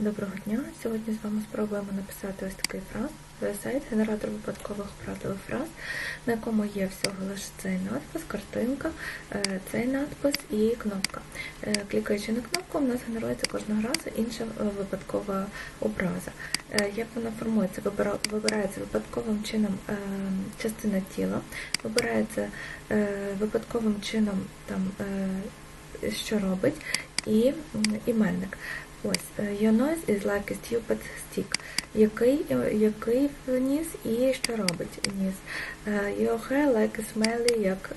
Доброго дня! Сьогодні з вами спробуємо написати ось такий фраз. Сайт генератор випадкових образливих фраз, на якому є всього лише цей надпис, картинка, е, цей надпис і кнопка. Е, Клікаючи на кнопку, у нас генерується кожного разу інша е, випадкова образа. Як вона формується? Вибирається випадковим чином частина тіла, вибирається випадковим чином там, що робить, і іменник. Ось, е, your nose is like a stupid stick. Який, е, який ніс і що робить ніс. Е, Your hair like a smelly, як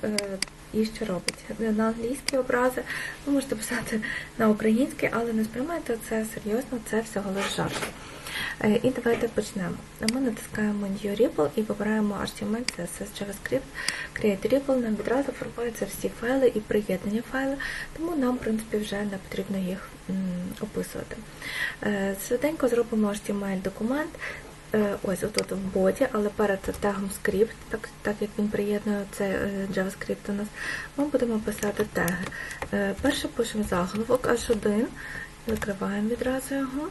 і що робить. На англійські образи ви можете писати на українській, але не сприймайте це серйозно, це всього лише жарт. Е, І давайте почнемо. Ми натискаємо New Ripple і вибираємо HTML, CSS, JavaScript, Create Ripple. Нам відразу формуються всі файли і приєднані файли, тому нам, в принципі, вже не потрібно їх описувати. Е, Швиденько зробимо HTML-документ. Е, Ось отут в боді, але перед тегом script, так, так як він приєднує це е, JavaScript у нас, ми будемо писати теги. Перше пишемо заголовок H1, закриваємо відразу його.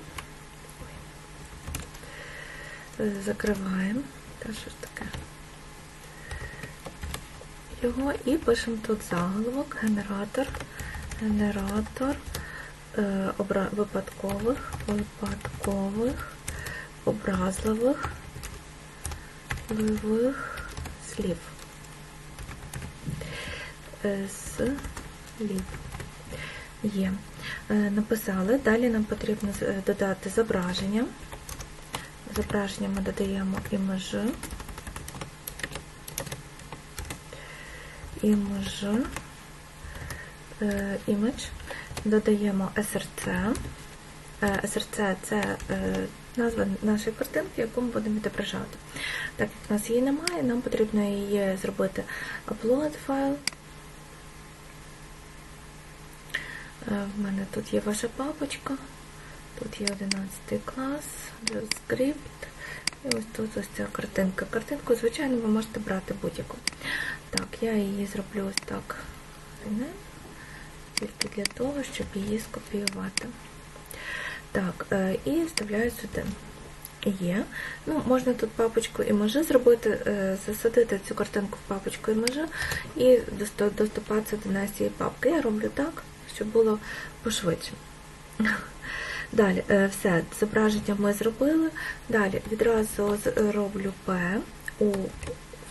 Закриваємо. Та що ж таке? Його і пишемо тут заголовок, генератор, генератор е, обра... випадкових, випадкових, образливих, ливих слів. Е, Слів. Є. Е, Написали. Далі нам потрібно е, додати зображення. Зображення ми додаємо. Імаж. Е, Імідж. Додаємо SRC. Е, SRC це е, назва нашої картинки, яку ми будемо відображати. Так як в нас її немає, нам потрібно її зробити upload файл. Е, В мене тут є ваша папочка. Тут є 11 клас, скрипт. І ось тут ось ця картинка. Картинку, звичайно, ви можете брати будь-яку. Так, я її зроблю ось так. Тільки для того, щоб її скопіювати. Так, е, і вставляю сюди. Є. Ну, можна тут папочку іможи зробити, е, засадити цю картинку в папочку іможи і доступатися до нас цієї папки. Я роблю так, щоб було пошвидше. Далі, е, все, зображення ми зробили. Далі відразу з- роблю P. У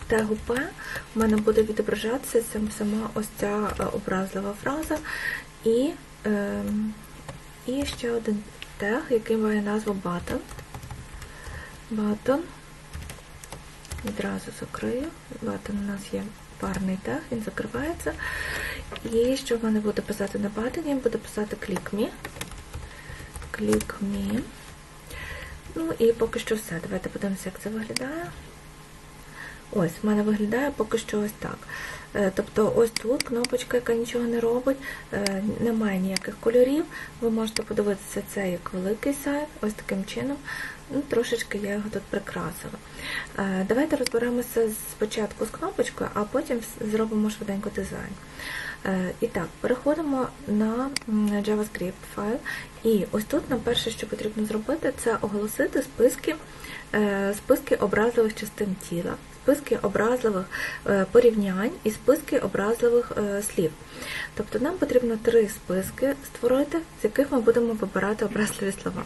тегу P в мене буде відображатися сама ось ця е, образлива фраза. І, е, і ще один тег, який має назву button. Button. Відразу закрию. Button у нас є парний тег, він закривається. І що в мене буде писати на баттоні? Буде писати click me. Click me. Ну і поки що все. Давайте подивимося, як це виглядає. Ось, в мене виглядає поки що ось так. Е, Тобто ось тут кнопочка, яка нічого не робить, е, немає ніяких кольорів. Ви можете подивитися це як великий сайт, ось таким чином. Ну, Трошечки я його тут прикрасила. Е, Давайте розберемося спочатку з кнопочкою, а потім зробимо швиденько дизайн. Е, І так, переходимо на JavaScript файл. І ось тут нам перше, що потрібно зробити, це оголосити списки, е, списки образливих частин тіла, списки образливих е, порівнянь і списки образливих е, слів. Тобто нам потрібно три списки створити, з яких ми будемо вибирати образливі слова.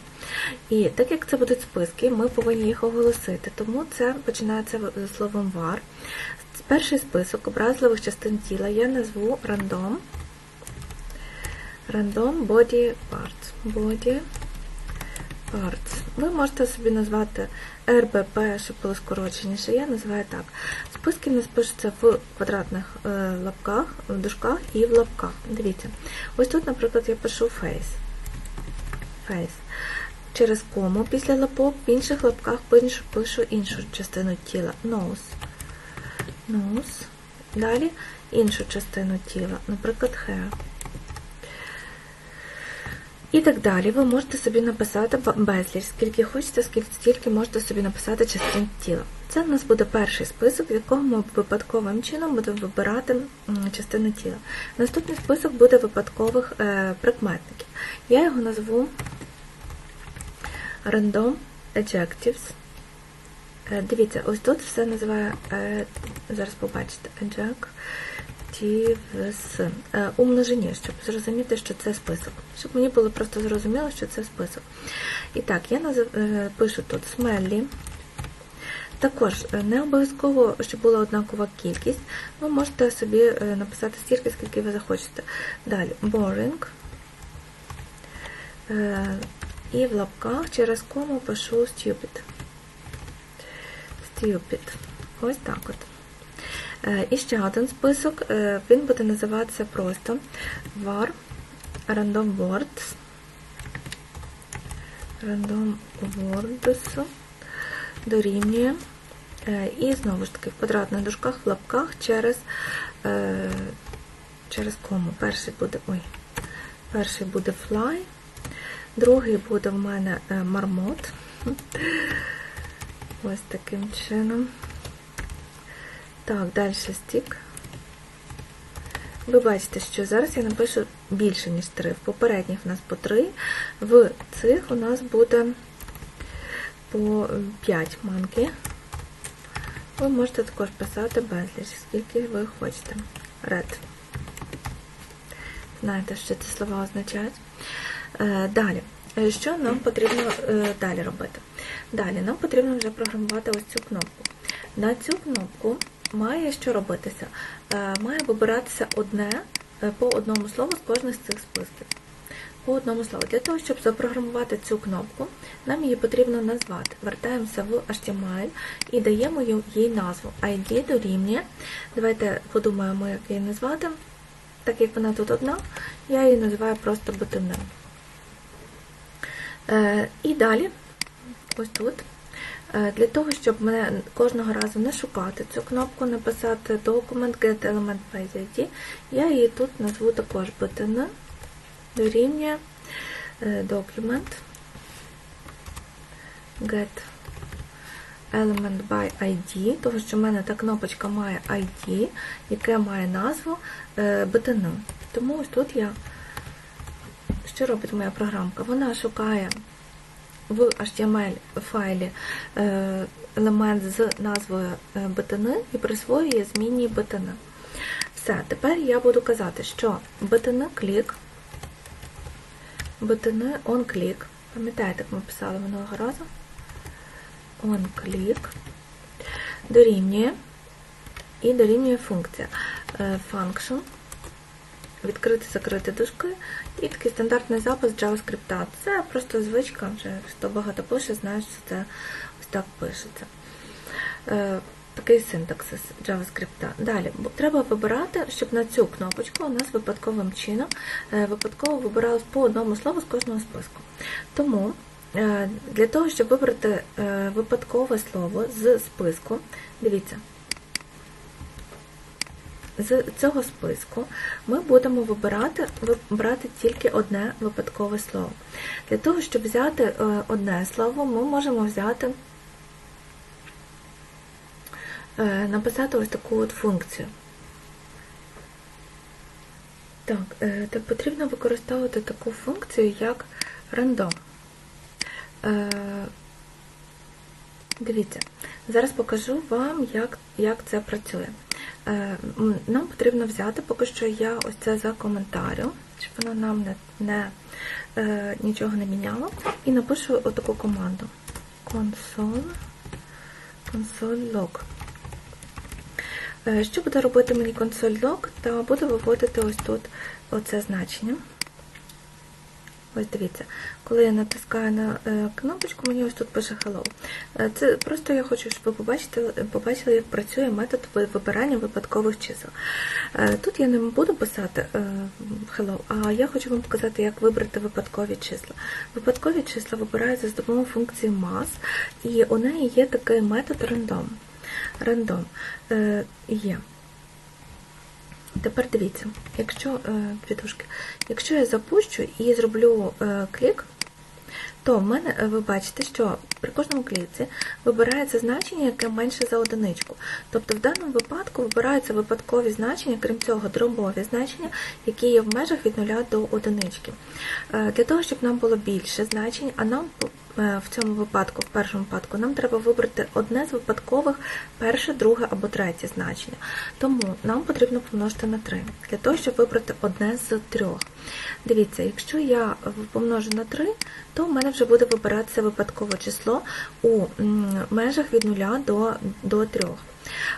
І так як це будуть списки, ми повинні їх оголосити, тому це починається з словом var. Перший список образливих частин тіла я назву random. Random body parts. Body parts. Ви можете собі назвати RBP, щоб було скороченіше. Я називаю так. Списки в нас пишуться в квадратних е, лапках, в дужках і в лапках. Дивіться. Ось тут, наприклад, я пишу face. Face. Через кому після лапок в інших лапках пишу іншу частину тіла. Nose. Nose. Далі іншу частину тіла, наприклад, hair. І так далі. Ви можете собі написати безліч, скільки хочете, скільки стільки можете собі написати частин тіла. Це в нас буде перший список, в якому ми випадковим чином будемо вибирати частини тіла. Наступний список буде випадкових е, прикметників. Я його назву Random adjectives. Е, Дивіться, ось тут все називає, е, зараз побачите, adjectives е, у щоб зрозуміти, що це список. Щоб мені було просто зрозуміло, що це список. І так, я назив, е, пишу тут smelly. Також е, не обов'язково, щоб була однакова кількість. Ви можете собі написати стільки, скільки ви захочете. Далі boring. І в лапках через кому пишу stupid. Stupid. Ось так от. Е, І ще один список. е, Він буде називатися просто var random words. Random words дорівнює. Е, І знову ж таки в квадратних дужках, в лапках через, через кому. Перший буде, ой, перший буде fly, другий буде в мене мармот. Ось таким чином. Так, далі стік. Ви бачите, що зараз я напишу більше, ніж 3. В попередніх у нас по 3, в цих у нас буде по 5 манки. Ви можете також писати безліч, скільки ви хочете. Red. Знаєте, що ці слова означають. Е, Далі. Е, Що нам потрібно е, далі робити? Далі нам потрібно вже програмувати ось цю кнопку. На цю кнопку має що робитися? Е, Має вибиратися одне е, по одному слову з кожних з цих списків. По одному слову. Для того, щоб запрограмувати цю кнопку, нам її потрібно назвати. Вертаємося в HTML і даємо їй- назву. ID дорівнює. Давайте подумаємо, як її назвати. Так як вона тут одна, я її називаю просто бутильним. Е, І далі, ось тут, е, для того, щоб мене кожного разу не шукати цю кнопку, написати Document Get Element by ID, я її тут назву також button дорівнює е, Document Get Element by ID, тому що в мене та кнопочка має ID, яке має назву е, button. Тому ось тут я що робить моя програмка? Вона шукає в HTML файлі е, елемент з назвою е, і присвоює змінній button. Все, тепер я буду казати, що button клік, button on click. Пам'ятаєте, як ми писали минулого разу? Click дорівнює і дорівнює функція е, function відкрити, закрити дужки і такий стандартний запис JavaScript. Це просто звичка, вже хто багато пише, знає, що це ось так пишеться. Е, Такий синтаксис JavaScript. Далі треба вибирати, щоб на цю кнопочку у нас випадковим чином е, випадково вибиралось по одному слову з кожного списку. Тому е, для того, щоб вибрати випадкове слово з списку, дивіться, з цього списку ми будемо вибирати вибрати тільки одне випадкове слово. Для того, щоб взяти е, одне слово, ми можемо взяти, е, написати ось таку от функцію. Так, е, так потрібно використовувати таку функцію, як random. Дивіться, зараз покажу вам, як, як це працює. Е, Нам потрібно взяти, поки що я ось це закоментарю, щоб воно нам не, не, е, нічого не міняло. І напишу отаку команду. Console, console log. Е, Що буде робити мені console log? Та буде виводити ось тут оце значення. Ось дивіться, коли я натискаю на е, кнопочку, мені ось тут пише Hello. Е, Це просто я хочу, щоб ви побачили, побачили, як працює метод вибирання випадкових чисел. Е, Тут я не буду писати Hello, а я хочу вам показати, як вибрати випадкові числа. Випадкові числа вибираються з допомогою функції mass, і у неї є такий метод. Random е, є. Тепер дивіться, якщо е, дві дужки, якщо я запущу і зроблю е, клік, то в мене е, ви бачите, що при кожному кліці вибирається значення, яке менше за одиничку. Тобто в даному випадку вибираються випадкові значення, крім цього, дробові значення, які є в межах від 0 до одинички. Е, Для того, щоб нам було більше значень, а нам е, в цьому випадку, в першому випадку, нам треба вибрати одне з випадкових перше, друге або третє значення. Тому нам потрібно помножити на 3, для того, щоб вибрати одне з трьох. Дивіться, якщо я помножу на 3, то в мене вже буде вибиратися випадкове число у межах від 0 до, до 3.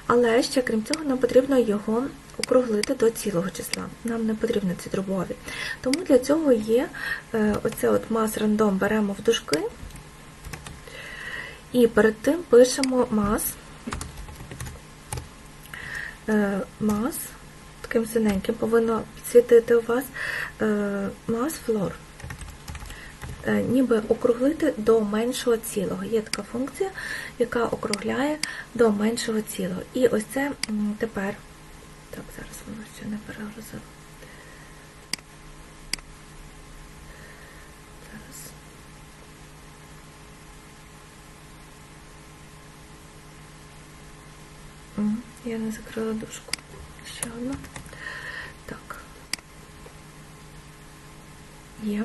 Але ще, крім цього, нам потрібно його округлити до цілого числа. Нам не потрібні ці дробові. Тому для цього є е, оце от mass random беремо в дужки і перед тим пишемо mass, е, mass, таким синеньким повинно підсвітити у вас е, mass floor. Е, ніби округлити до меншого цілого. Є така функція, яка округляє до меншого цілого. І ось це тепер, так, зараз воно ще не перегрузило. Зараз. М, Я не закрила дужку. Ще одну. Так. Є.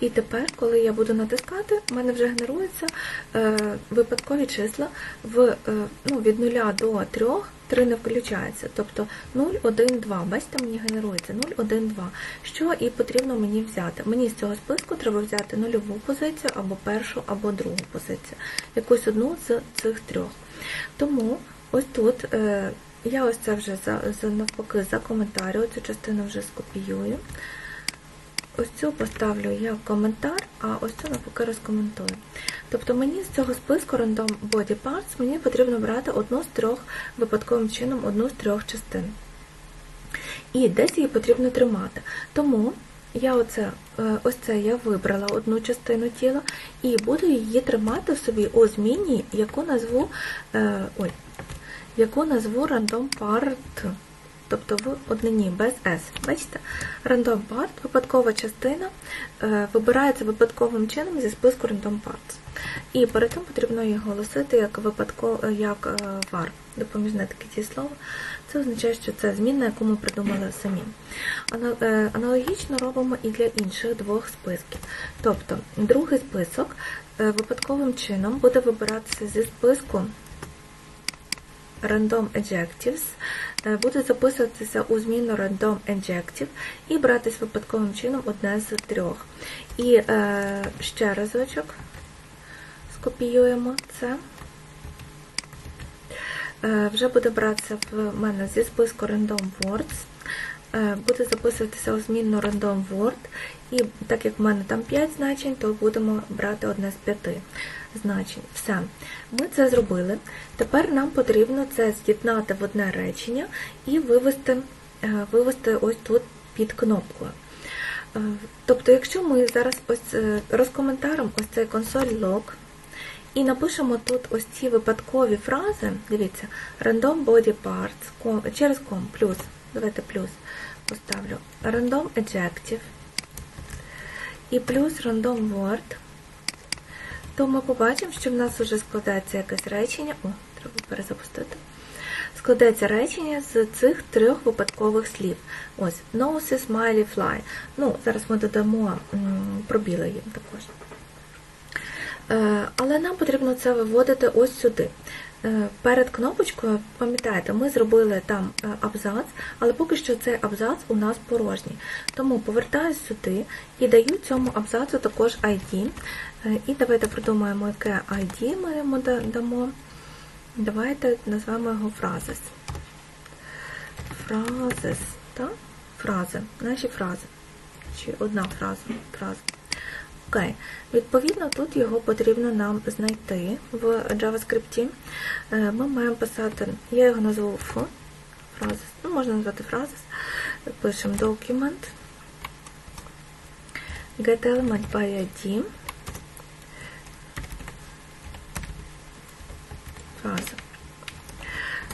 І тепер, коли я буду натискати, в мене вже генеруються е, випадкові числа в, е, ну, від 0 до 3, 3 не включається. Тобто 0, 1, 2. Бачите, мені генерується 0, 1, 2. Що і потрібно мені взяти? Мені з цього списку треба взяти нульову позицію, або першу, або другу позицію. Якусь одну з цих трьох. Тому ось тут е, я ось це вже навпаки закоментарю, цю частину вже скопіюю. Ось цю поставлю як коментар, а ось цю навпаки розкоментую. Тобто мені з цього списку Random Body Parts мені потрібно брати одну з трьох випадковим чином одну з трьох частин. І десь її потрібно тримати. Тому я оце, е, ось це я вибрала одну частину тіла і буду її тримати в собі у зміні, яку назву е, ой, яку назву Random Part тобто в однині без S. Бачите? Random part, випадкова частина, е, вибирається випадковим чином зі списку Random Parts. І перед тим потрібно їх оголосити як випадково, як е, var, допоміжне таке дієслово. Це означає, що це змінна, яку ми придумали самі. Е, аналогічно робимо і для інших двох списків. Тобто, другий список випадковим чином буде вибиратися зі списку Random Adjectives, буде записуватися у зміну Random Adjective і братись випадковим чином одне з трьох. І е, ще разочок скопіюємо це. Е, вже буде братися в мене зі списку Random Words. Е, буде записуватися у змінну Random Word, і так як в мене там 5 значень, то будемо брати одне з 5 значень. Все. Ми це зробили. Тепер нам потрібно це з'єднати в одне речення і вивести, е, вивести ось тут під кнопкою. Е, тобто, якщо ми зараз ось розкоментаримо ось цей консоль log, і напишемо тут ось ці випадкові фрази, дивіться, random body parts, через ком, плюс, давайте плюс поставлю random adjective і плюс random word, то ми побачимо, що в нас вже складається якесь речення. О, треба перезапустити. Складається речення з цих трьох випадкових слів. Ось, nose, smiley, fly. Ну, зараз ми додамо пробіли їм також. Е, але нам потрібно це виводити ось сюди. Е, перед кнопочкою, пам'ятаєте, ми зробили там е, абзац, але поки що цей абзац у нас порожній. Тому повертаюсь сюди і даю цьому абзацу також ID. І давайте придумаємо, яке ID ми йому дамо. Давайте назвемо його фразис. Фразис, так? Фрази, наші фрази. Чи одна фраза. фраза. Окей, відповідно, тут його потрібно нам знайти в JavaScript. Ми маємо писати, я його назву F, ну, можна назвати фразис. Пишемо document, get by ID, фраза.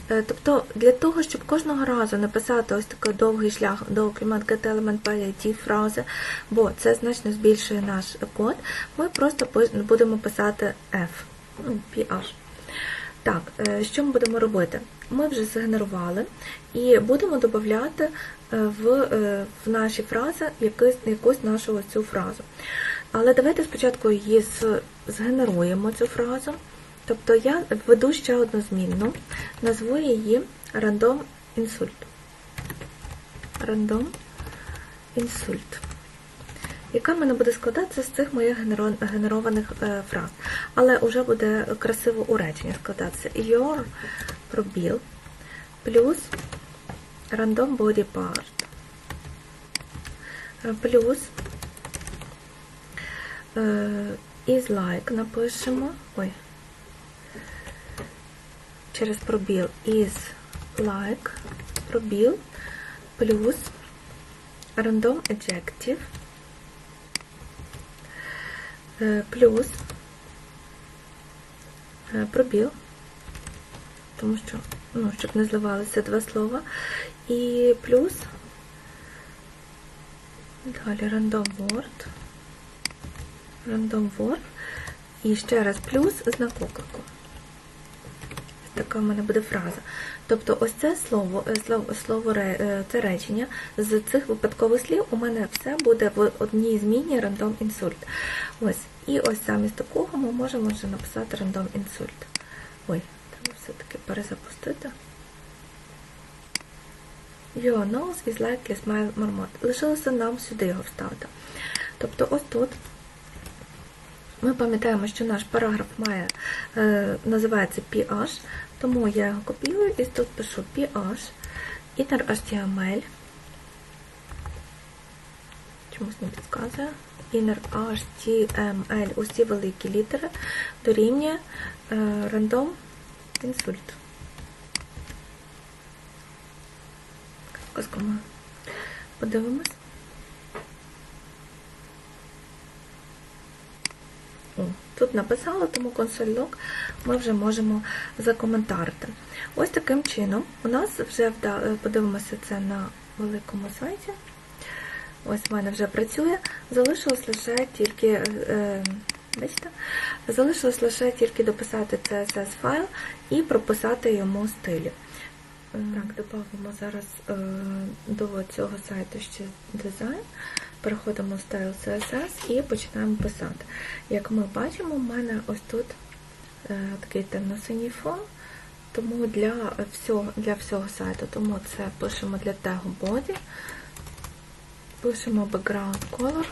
Тобто для того, щоб кожного разу написати ось такий довгий шлях до document get element ID фрази, бо це значно збільшує наш код, ми просто будемо писати F, ну, PH. Так, що ми будемо робити? Ми вже згенерували і будемо додати в в наші фрази якусь, якусь нашу цю фразу. Але давайте спочатку її згенеруємо цю фразу. Тобто я введу ще одну змінну, назву її рандом інсульт. Рандом інсульт. Яка в мене буде складатися з цих моїх генерованих е, фраз. Але вже буде красиво у реченні складатися. Your пробіл плюс random body part плюс е, is like напишемо. Ой. Через пробіл is like пробіл плюс random adjective е, плюс е, пробіл, тому що, ну, щоб не зливалися два слова, і плюс далі random word, random word, і ще раз плюс знак оклику. Така в мене буде фраза. Тобто ось це слово, е, слово, слово е, це речення з цих випадкових слів у мене все буде в одній зміні random insult. Ось. І ось замість такого ми можемо вже написати random insult. Ой, треба все-таки перезапустити. Your nose is like a smile marmot. Лишилося нам сюди його вставити. Тобто ось тут ми пам'ятаємо, що наш параграф має, е, називається PH, тому я його копіюю і тут пишу PH, inner HTML, чомусь не підказує, inner HTML, усі великі літери, дорівнює е, random insult. Подивимось. Тут написала, тому консоль лог ми вже можемо закоментарити. Ось таким чином у нас вже е, подивимося це на великому сайті. Ось в мене вже працює. Залишилось лише тільки, е, е, бачите, залишилось лише тільки дописати CSS файл і прописати йому стилі. Так, додамо зараз до цього сайту ще дизайн. Переходимо в Style CSS і починаємо писати. Як ми бачимо, в мене ось тут е, такий темно-синій фон, тому для всього, для всього сайту, тому це пишемо для тегу body, пишемо background color.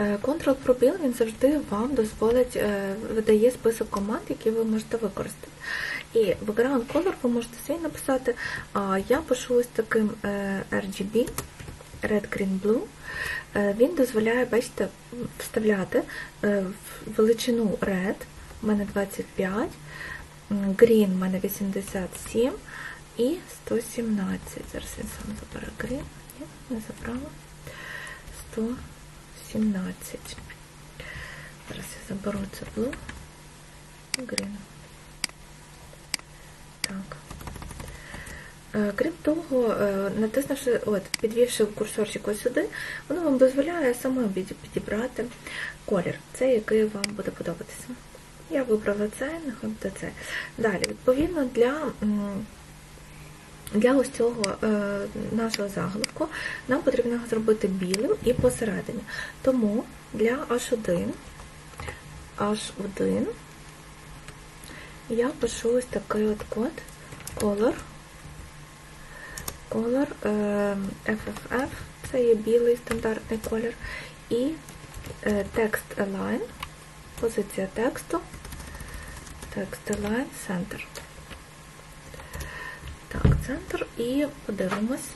Е, Ctrl-пробіл він завжди вам дозволить, е, видає список команд, які ви можете використати. І background color ви можете свій написати, а я пишу ось таким RGB, Red, Green, Blue. Е, Він дозволяє, бачите, вставляти е, в величину Red, у мене 25, м, Green у мене 87 і 117. Зараз він сам забере Green. Ні, не забрала. 117. Зараз я заберу це Blue. Green. Так. Е, Крім того, е, натиснувши, от, підвівши курсорчик ось сюди, воно вам дозволяє самому підібрати колір, цей, який вам буде подобатися. Я вибрала цей, нехай буде цей. Далі, відповідно, для, для ось цього е, нашого заголовку нам потрібно зробити білим і посередині. Тому для H1, H1 я пишу ось такий от код, color, color е, FFF, це є білий стандартний колір, і е, text align, позиція тексту, text align, center. Так, центр і подивимось.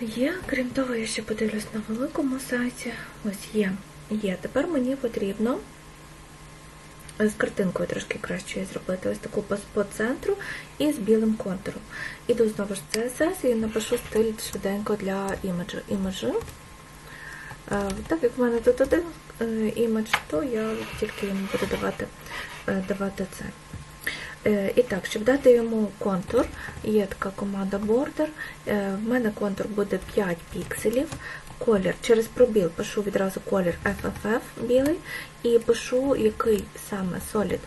Є, крім того, я ще подивлюсь на великому сайті. Ось є. Є. Тепер мені потрібно з картинкою трошки краще зробити. Ось таку по, центру і з білим контуром. Іду знову ж CSS і напишу стиль швиденько для іміджу. іміджу. Е, Так як в мене тут один е, імідж, то я тільки йому буду давати, е, давати це. І так, щоб дати йому контур, є така команда Border. В мене контур буде 5 пікселів. Колір через пробіл пишу відразу колір FFF білий і пишу який саме Solid.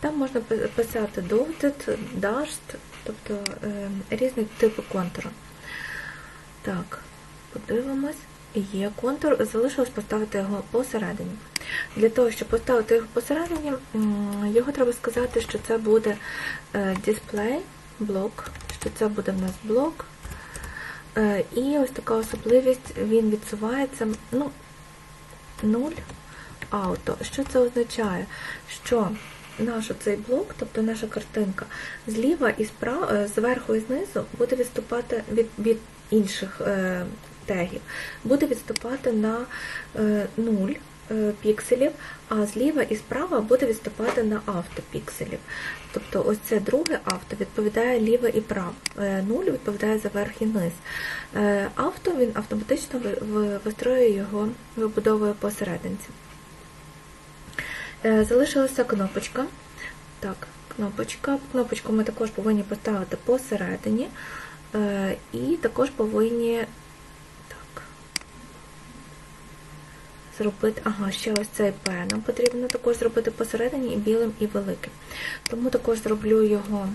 Там можна писати Dotted, Dashed, тобто е, різні типи контуру. Так, подивимось. є контур, залишилось поставити його посередині. Для того, щоб поставити його посередині, його треба сказати, що це буде е, дисплей, блок, що це буде в нас блок. Е, І ось така особливість, він відсувається, ну, 0 ауто. Що це означає? Що наш цей блок, тобто наша картинка, зліва і справа, зверху і знизу буде відступати від, від інших е, тегів, буде відступати на е, 0 е, пікселів, а зліва і справа буде відступати на автопікселів. Тобто ось це друге авто відповідає ліве і право. Е, 0 відповідає за верх і низ. Е, Авто він автоматично ви- ви- вистроює його, вибудовує посерединці. Е, Залишилася кнопочка. Так, кнопочка. Кнопочку ми також повинні поставити посередині. Е, І також повинні зробити. Ага, ще ось цей П нам потрібно також зробити посередині і білим, і великим. Тому також зроблю його.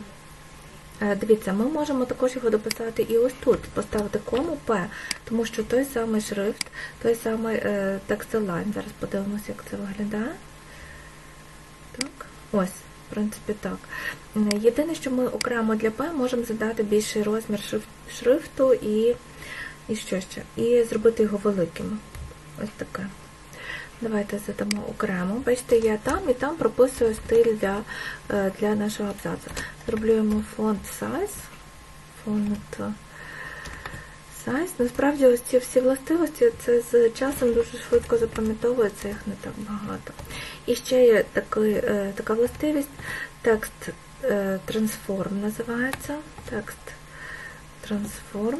Е, Дивіться, ми можемо також його дописати і ось тут, поставити кому П, тому що той самий шрифт, той самий е, текстилайн. Зараз подивимося, як це виглядає. Так, ось, в принципі, так. Е, Єдине, що ми окремо для П можемо задати більший розмір шрифту і, і що ще? І зробити його великим. Ось таке. Давайте задамо окремо. Бачите, я там і там прописую стиль для, е, для нашого абзацу. Зроблю йому фонд size. Фонд size. Насправді ось ці всі властивості це з часом дуже швидко запам'ятовується, їх не так багато. І ще є такий, е, така властивість, текст е, transform називається. Текст transform.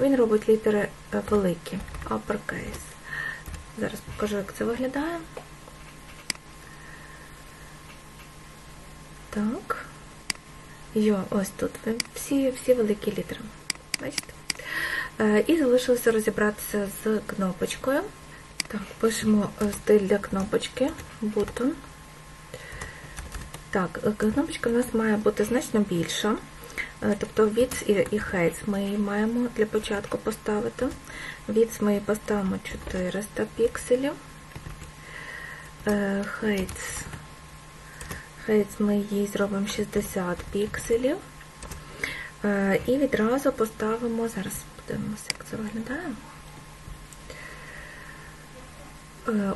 Він робить літери великі, uppercase. Зараз покажу, як це виглядає. Так. Йо, ось тут всі, всі великі літери. Бачите? Е, І залишилося розібратися з кнопочкою. Так, пишемо е, стиль для кнопочки. Button. Так, е, кнопочка у нас має бути значно більша. Е, Тобто width і, height ми її маємо для початку поставити. Width ми її поставимо 400 пікселів. Е, Height, height ми її зробимо 60 пікселів. Е, І відразу поставимо, зараз подивимося, як це виглядає.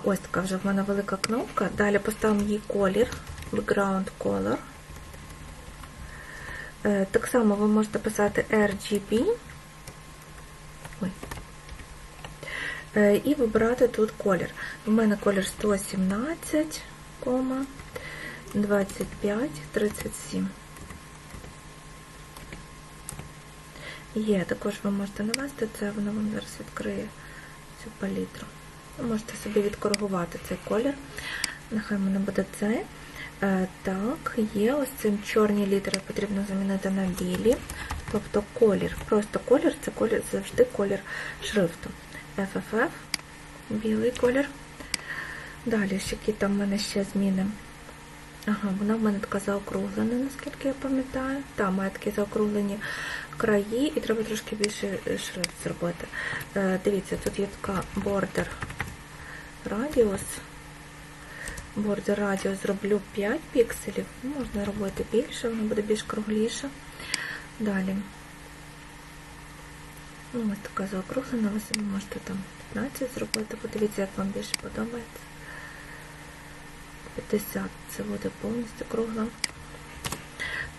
Ось така вже в мене велика кнопка. Далі поставимо їй колір, background color. Е, Так само ви можете писати RGB. Е, І вибирати тут колір. У мене колір 117, 25, 37. Є, також ви можете навести це, воно вам зараз відкриє цю палітру. Ви можете собі відкоригувати цей колір. Нехай мене буде цей. Е, Так, є ось цим чорні літери потрібно замінити на білі. Тобто колір. Просто колір це колір, завжди колір шрифту. FFF, білий колір. Далі, які там в мене ще зміни. Ага, вона в мене така заокруглена, наскільки я пам'ятаю. Там має такі заокруглені краї, і треба трошки більше шрифт зробити. Е, Дивіться, тут є така бордер радіус. Бордер радіус зроблю 5 пікселів. Можна робити більше, воно буде більш кругліше. Далі. Ну, ось така заокруглена, ви собі можете там 15 зробити. Подивіться, як вам більше подобається. 50 це буде повністю кругла.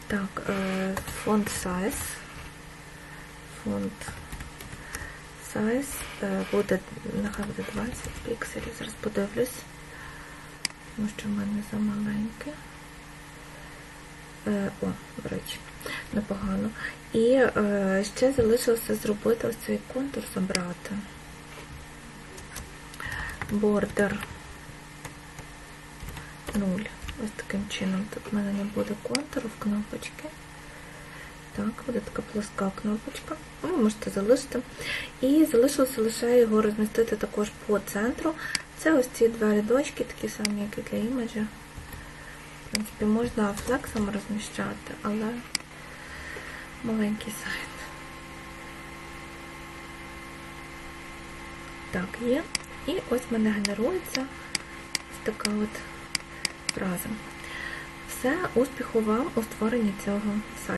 Так, е, фонд size. Фонд size е, буде, нехай буде 20 пікселів. Зараз подивлюсь, тому що в мене замаленьке. Е, О, до речі, непогано. І е, ще залишилося зробити ось цей контур, забрати. Бордер 0. Ось таким чином. Тут в мене не буде контуру в кнопочки. Так, буде така плоска кнопочка. Ви можете залишити. І залишилося лише його розмістити також по центру. Це ось ці два рядочки, такі самі, як і для імеджа. В принципі, можна флексом розміщати, але маленький сайт. Так, є. І ось в мене генерується ось така от фраза. Все, успіху вам у створенні цього сайту.